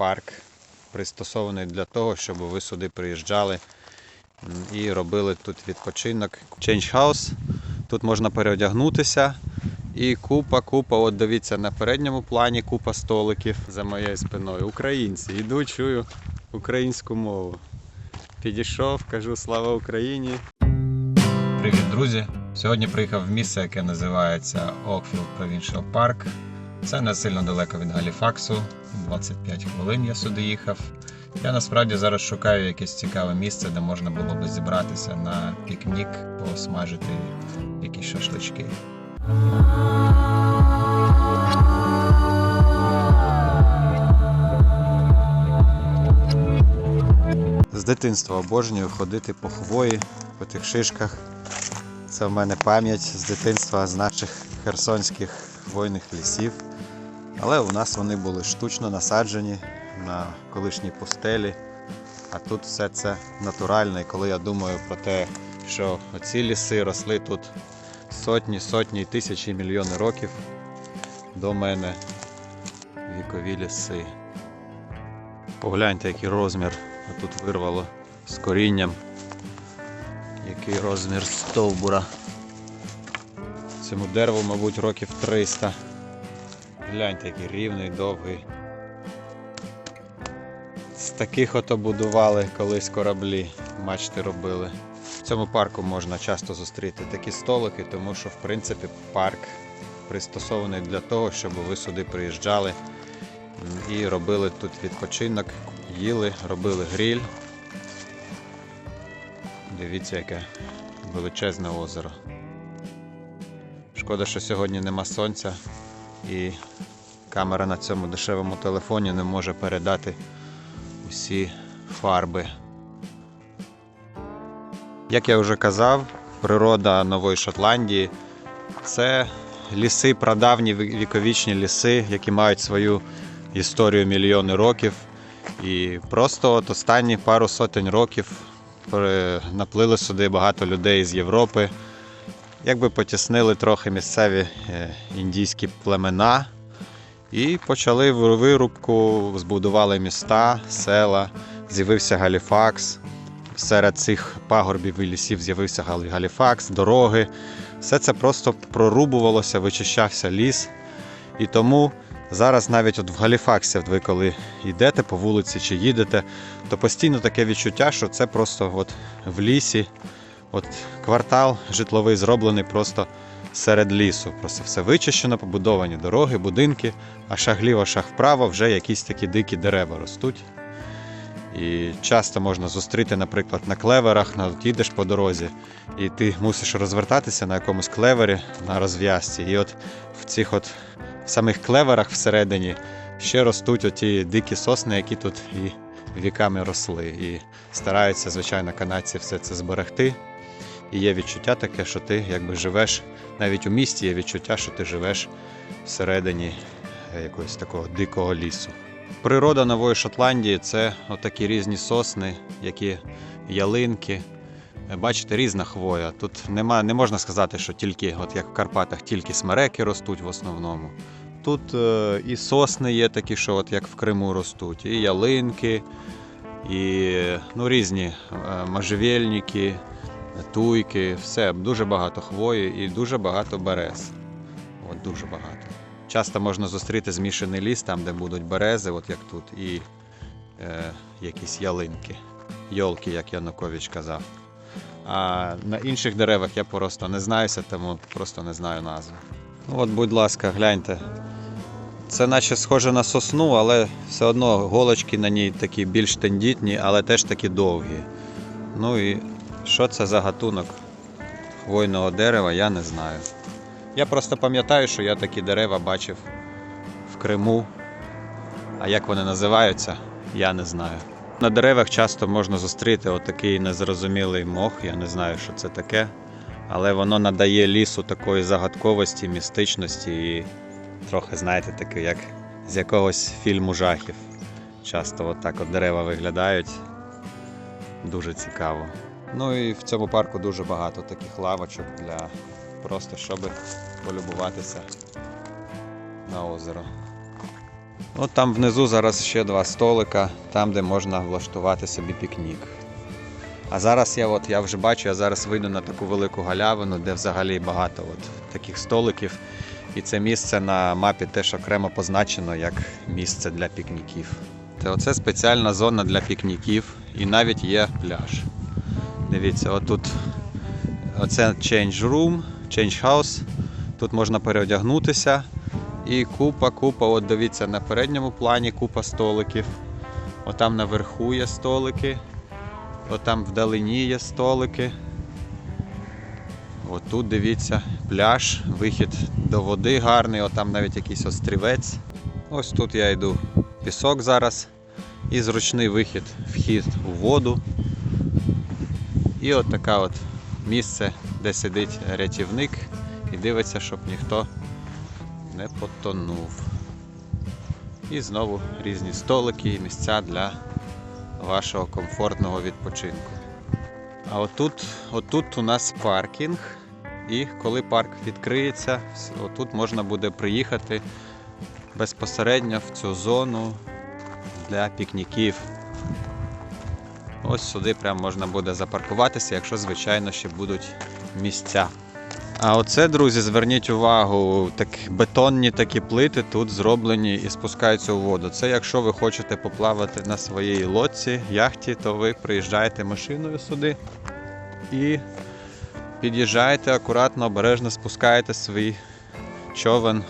парк пристосований для того, щоб ви сюди приїжджали і робили тут відпочинок. Change House. Тут можна переодягнутися. І купа, купа, от дивіться, на передньому плані купа столиків за моєю спиною. Українці. Іду, чую українську мову. Підійшов, кажу слава Україні. Привіт, друзі! Сьогодні приїхав в місце, яке називається Oakfield Provincial Park. Це не сильно далеко від Галіфаксу. 25 хвилин я сюди їхав. Я насправді зараз шукаю якесь цікаве місце, де можна було би зібратися на пікнік, посмажити якісь шашлички. З дитинства обожнюю ходити по хвої, по тих шишках. Це в мене пам'ять з дитинства з наших херсонських хвойних лісів. Але у нас вони були штучно насаджені на колишній пустелі. А тут все це натуральне. І коли я думаю про те, що оці ліси росли тут сотні, сотні, тисячі, мільйони років до мене вікові ліси. Погляньте, який розмір тут вирвало з корінням. Який розмір стовбура. Цьому дереву, мабуть, років 300. Гляньте, який рівний, довгий. З таких ото будували колись кораблі, мачти робили. В цьому парку можна часто зустріти такі столики, тому що в принципі парк пристосований для того, щоб ви сюди приїжджали і робили тут відпочинок, їли, робили гриль. Дивіться, яке величезне озеро. Шкода, що сьогодні нема сонця і камера на цьому дешевому телефоні не може передати усі фарби. Як я вже казав, природа Нової Шотландії це ліси, прадавні віковічні ліси, які мають свою історію мільйони років. І просто от останні пару сотень років наплили сюди багато людей з Європи. Якби потіснили трохи місцеві е, індійські племена і почали вирубку, збудували міста, села, з'явився Галіфакс. Серед цих пагорбів і лісів з'явився Гал- Галіфакс, дороги. Все це просто прорубувалося, вичищався ліс. І тому зараз навіть от в Галіфаксі, ви коли йдете по вулиці чи їдете, то постійно таке відчуття, що це просто от в лісі, от квартал житловий зроблений просто серед лісу. Просто все вичищено, побудовані дороги, будинки, а шаг ліво, шаг вправо вже якісь такі дикі дерева ростуть. І часто можна зустріти, наприклад, на клеверах, на їдеш по дорозі, і ти мусиш розвертатися на якомусь клевері на розв'язці. І от в цих от самих клеверах всередині ще ростуть оті дикі сосни, які тут і віками росли. І стараються, звичайно, канадці все це зберегти. І є відчуття таке, що ти якби живеш, навіть у місті є відчуття, що ти живеш всередині е, якогось такого дикого лісу. Природа Нової Шотландії це отакі різні сосни, які ялинки. Е, Бачите, різна хвоя. Тут нема, не можна сказати, що тільки, от як в Карпатах, тільки смереки ростуть в основному. Тут е, і сосни є такі, що от як в Криму ростуть, і ялинки, і ну, різні е, можжевельники, туйки, все, дуже багато хвої і дуже багато берез. От дуже багато. Часто можна зустріти змішаний ліс, там, де будуть берези, от як тут, і е, якісь ялинки, йолки, як Янукович казав. А на інших деревах я просто не знаюся, тому просто не знаю назви. Ну от, будь ласка, гляньте. Це наче схоже на сосну, але все одно голочки на ній такі більш тендітні, але теж такі довгі. Ну і що це за гатунок хвойного дерева, я не знаю. Я просто пам'ятаю, що я такі дерева бачив в Криму. А як вони називаються, я не знаю. На деревах часто можна зустріти отакий незрозумілий мох, я не знаю, що це таке. Але воно надає лісу такої загадковості, містичності і трохи, знаєте, таке, як з якогось фільму жахів. Часто от так от дерева виглядають. Дуже цікаво. Ну і в цьому парку дуже багато таких лавочок для просто щоб полюбуватися на озеро. От там внизу зараз ще два столика, там, де можна влаштувати собі пікнік. А зараз я, от, я вже бачу, я зараз вийду на таку велику галявину, де взагалі багато от таких столиків. І це місце на мапі теж окремо позначено як місце для пікніків. Це оце спеціальна зона для пікніків і навіть є пляж. Дивіться, отут оце change room, change house. Тут можна переодягнутися. І купа, купа, от дивіться, на передньому плані купа столиків. Отам наверху є столики. Отам вдалині є столики. Отут дивіться, пляж, вихід до води гарний, отам навіть якийсь острівець. Ось тут я йду пісок зараз. І зручний вихід, вхід у воду. І от таке от місце, де сидить рятівник і дивиться, щоб ніхто не потонув. І знову різні столики і місця для вашого комфортного відпочинку. А отут, отут у нас паркінг. І коли парк відкриється, отут можна буде приїхати безпосередньо в цю зону для пікніків. Ось сюди прям можна буде запаркуватися, якщо, звичайно, ще будуть місця. А оце, друзі, зверніть увагу, так, бетонні такі плити тут зроблені і спускаються у воду. Це якщо ви хочете поплавати на своїй лодці, яхті, то ви приїжджаєте машиною сюди і під'їжджаєте акуратно, обережно спускаєте свій човен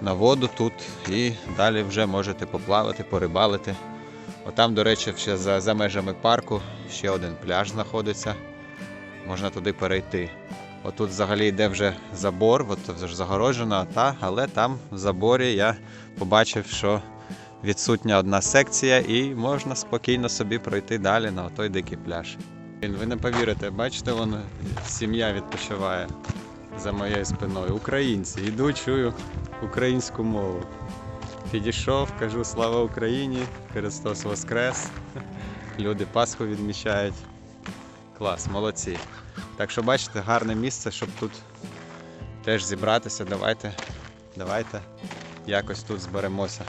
на воду тут і далі вже можете поплавати, порибалити. Отам, до речі, ще за, за межами парку ще один пляж знаходиться. Можна туди перейти. Отут взагалі йде вже забор, от вже загороджена, та, але там в заборі я побачив, що відсутня одна секція і можна спокійно собі пройти далі на той дикий пляж. Ви не повірите, бачите, вон сім'я відпочиває за моєю спиною. Українці, йду, чую українську мову. Підійшов, кажу слава Україні, Христос Воскрес. Люди Пасху відмічають. Клас, молодці. Так що бачите, гарне місце, щоб тут теж зібратися. Давайте, давайте якось тут зберемося.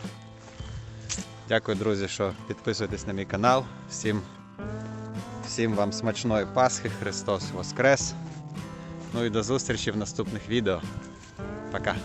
Дякую, друзі, що підписуєтесь на мій канал. Всім, всім вам смачної Пасхи, Христос Воскрес. Ну і до зустрічі в наступних відео. Пока.